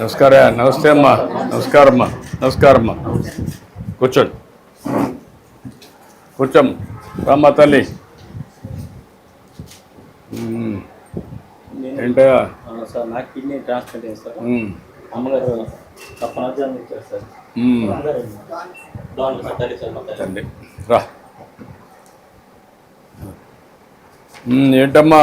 నమస్కార నమస్తే అమ్మా. నమస్కారం అమ్మా నమస్కారం అమ్మా కూర్చోండి. కూర్చోమ్మ రామ్మా తల్లి. అవును సార్ నాకు కిడ్నీ ట్రాన్స్ప్లాంట్. అమ్మగారు ఇచ్చారు సార్. దాంట్లో సార్ రా. మ్మ్, ఏంటమ్మా?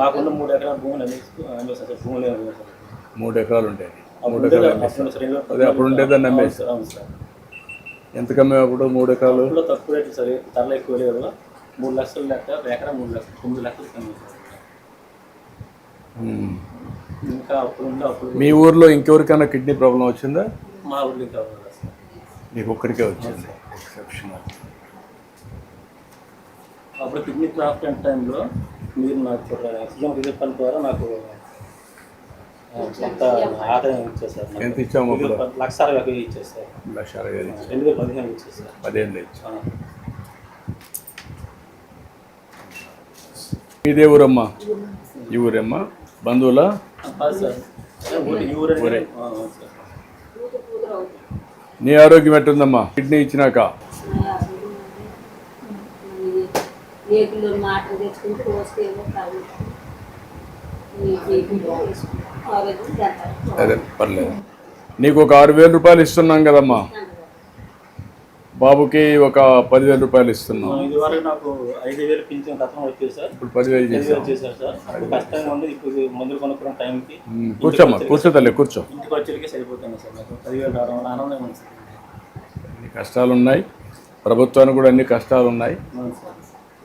మాకున్న మూడు ఎకరాల భూములు అమ్మేసి సార్ భూములు మూడు ఎకరాలు ఉంటాయి. అప్పుడు మూడు ఎకరాలు అదే అప్పుడు ఉండేదాన్ని అమ్మేసి ఎంత కమ్మావు అప్పుడు? మూడు ఎకరాలు? తక్కువ రేట్లు సార్ ధరలు ఎక్కువ లేదు మూడు లక్షలు లెక్క ఎకరా మూడు లక్షలు తొమ్మిది లక్షలు కమ్మి సార్. మ్మ్. ఇంకా అప్పుడు అప్పుడు మీ ఊర్లో ఇంకెవరికైనా కిడ్నీ ప్రాబ్లం వచ్చిందా? మా ఊళ్ళో ఇంకా నీకు ఒక్కడికే వచ్చింది. ఎక్సెప్షనల్. అప్పుడు కిడ్నీ ట్రాన్స్ప్లాంట్ టైంలో మీరు నాకు సీఎం ఫండ్ ద్వారా నాకు కొంత ఆదాయం ఇచ్చేసారు. ఎంత ఇచ్చాము లక్ష అరవై వేలు ఇచ్చేసారు లక్ష అరవై. రెండు వేల పదిహేను ఇచ్చేసారు ఆ. ఇదే ఊరమ్మా? ఈ ఊరమ్మా? బంధువులా? నీ ఆరోగ్యం ఎట్టుందమ్మా? కిడ్నీ ఇచ్చినాక? ఏకులు మాటలు తెచ్చుకుంటూ పోస్తే ఏమో అదే పర్లేదు. నీకు ఒక ఆరు వేల రూపాయలు ఇస్తున్నాం కదమ్మా. బాబుకి ఒక పదివేల రూపాయలు ఇస్తున్నాం. ఇది వరకు నాకు ఐదు వేలు పింఛన్ గతం వచ్చేది సార్. ఇప్పుడు పదివేలు చేశారు సార్. కష్టంగా ఉంది. ఇప్పుడు మందులు కొనుక్కున్న టైంకి కూర్చోమ్మా కూర్చో తల్లి కూర్చో. ఇంటికి వచ్చేటికే సరిపోతుంది సార్ నాకు. పదివేలు రావడం వల్ల ఆనందం ఉంది సార్. అన్ని కష్టాలు ఉన్నాయి ప్రభుత్వానికి కూడా అన్ని కష్టాలు ఉన్నాయి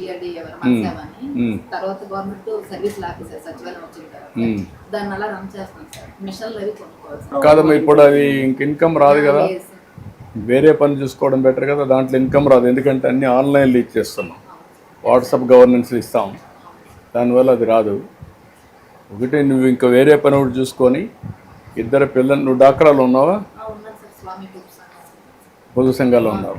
ఎవరు సేవ అని ఉమ్, తర్వాత గవర్నమెంట్ సర్వీస్ ఆఫీసర్ సచివాలయం తర్వాత. ఉమ్. దాన్ని అలా రన్ చేస్తాం సార్. మిషన్లు అవి కొనుక్కోవాలి కాదమ్మా ఇప్పుడు అది ఇంక ఇన్కమ్ రాదు కదా. సార్. వేరే పని చూసుకోవడం బెటర్ కదా. దాంట్లో ఇన్కమ్ రాదు. ఎందుకంటే అన్ని ఆన్లైన్లో ఇచ్చేస్తున్నాం వాట్సాప్ గవర్నెన్స్ ఇస్తాం. దానివల్ల అది రాదు. ఒకటి నువ్వు ఇంకా వేరే పని ఒకటి చూసుకొని ఇద్దరు పిల్లలు నువ్వు డాక్రాలు ఉన్నావా? పొదుపు సంఘాలు ఉన్నావు.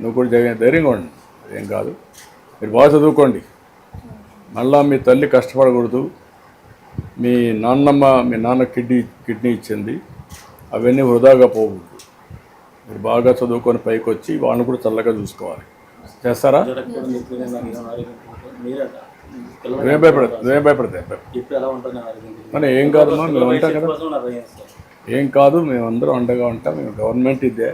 నువ్వు కూడా జరిగిన ధైర్యంగా ఉండండి ఏం కాదు. మీరు బాగా చదువుకోండి. మళ్ళా మీ తల్లి కష్టపడకూడదు. మీ నాన్నమ్మ మీ నాన్న కిడ్నీ కిడ్నీ ఇచ్చింది. అవన్నీ వృధాగా పోకూడదు. మీరు బాగా చదువుకొని పైకి వచ్చి వాళ్ళని కూడా చల్లగా చూసుకోవాలి. చేస్తారా? నువ్వేం భయపడదు. నువ్వేం భయపడతాయి మరి ఏం కాదు మేము ఉంటాం కదా. ఏం కాదు మేము అందరం అండగా ఉంటాం. మేము గవర్నమెంట్ ఇదే.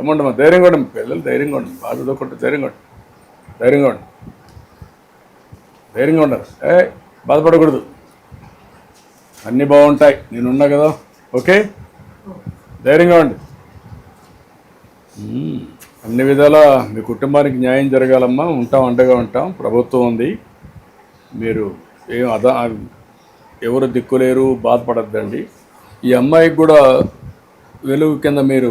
ఏమంటే? మా ధైర్యంగా ఉండండి పిల్లలు ధైర్యంగా ఉండండి. బాగా చదువుకుంటే ధైర్యంగా ఉండండి. ధైర్యంగా ఉండండి. ధైర్యంగా ఉండరు ఏ బాధపడకూడదు. అన్నీ బాగుంటాయి. నేను ఉన్నా కదా. ఓకే? ధైర్యంగా ఉండి అన్ని విధాలా మీ కుటుంబానికి న్యాయం జరగాలమ్మా. ఉంటాం అండగా ఉంటాం. ప్రభుత్వం ఉంది. మీరు ఏం అదా ఎవరు దిక్కులేరు బాధపడద్దండి. ఈ అమ్మాయికి కూడా వెలుగు కింద మీరు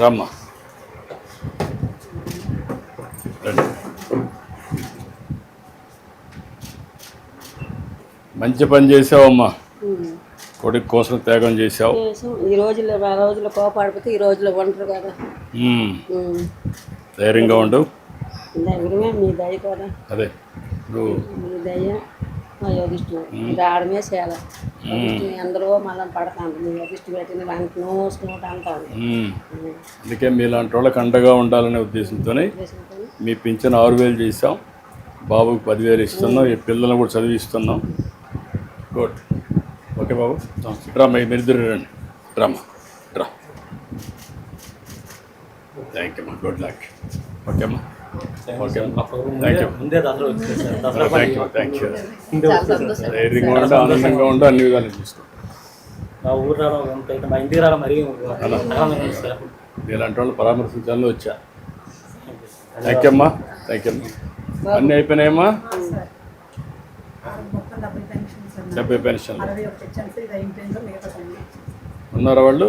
రామ్మ. మంచి పని చేసావమ్మా. కొడుకు కోసం త్యాగం చేసావు చేసాం. ఈ రోజుల్లో ఆ రోజుల్లో కోపాడిపోతే ఈ రోజుల్లో ఒంటరి కదా. ధైర్యంగా ఉండు. దగ్గరమే మీ దయ కూడా. అదే. నువ్వు మీ దయ మా యోగిష్టు రావడమే యోగిష్టు అందరూ మళ్ళీ పడతాను. అంటాను. అందుకే మీలాంటి వాళ్ళకి అండగా ఉండాలనే ఉద్దేశంతోనే మీ పింఛన్ ఆరు వేలు చేసాం బాబుకి పదివేలు ఇస్తున్నాం. ఈ పిల్లల్ని కూడా చదివిస్తున్నాం. గుడ్ ఓకే బాబు. డ్రామా మీరిద్దరు రండి. డ్రామా డ్రా థ్యాంక్ యూ అమ్మా గుడ్ లక్ ఓకే అమ్మా ఆనందంగా అన్ని విధాలు మా ఊరు రావడం ఎంత అయితే మా ఇంటికి రావడం మరీ సార్ ఇలాంటి వాళ్ళు పరామర్శించాలని వచ్చా? థ్యాంక్ యూ అమ్మా. థ్యాంక్ యూ అమ్మా అన్నీ అయిపోయినాయమ్మా? డెబ్బై పెన్షన్ ఉన్నారా వాళ్ళు?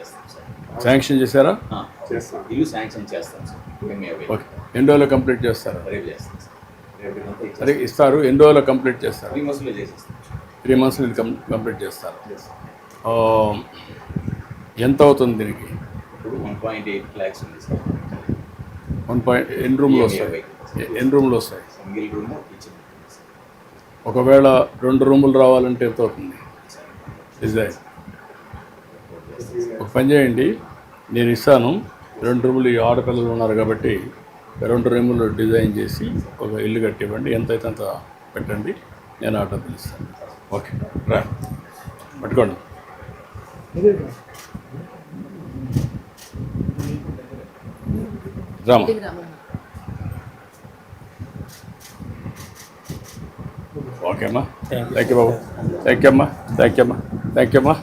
శాంక్షన్ చేశారా? ఇల్లు శాంక్షన్ చేస్తాం సార్. ఎన్ని రోజులు కంప్లీట్ చేస్తారా? రేపు చేస్తాం సార్ ఇస్తారు. ఎన్ని రోజులు కంప్లీట్ చేస్తారు? త్రీ మంత్స్లో చేసేస్తాం. త్రీ మంత్స్ ఇది కంప్లీట్ చేస్తారు. ఎంత అవుతుంది దీనికి? ఇప్పుడు వన్ పాయింట్ ఎయిట్ ల్యాక్స్ ఉంది సార్. వన్ పాయింట్ ఎన్ని రూమ్లు వస్తాయి? ఎన్ని రూమ్లు వస్తాయి? సింగిల్ రూమ్ కిచెన్ ఒకవేళ రెండు రూములు రావాలంటే ఎంత అవుతుంది? డిజైన్. ఒక పని చేయండి. నేను ఇస్తాను. రెండు రూములు ఈ ఆడపిల్లలు ఉన్నారు కాబట్టి రెండు రూములు డిజైన్ చేసి ఒక ఇల్లు కట్టివ్వండి. ఎంత అయితే అంత పెట్టండి. నేను ఆర్డర్ పిలుస్తాను. ఓకే. రా. పట్టుకోండి. రామా. ఓకే అమ్మా. థ్యాంక్ యూ బాబు. థ్యాంక్ యూ అమ్మా. థ్యాంక్ యూ అమ్మా. థ్యాంక్ యూ అమ్మా.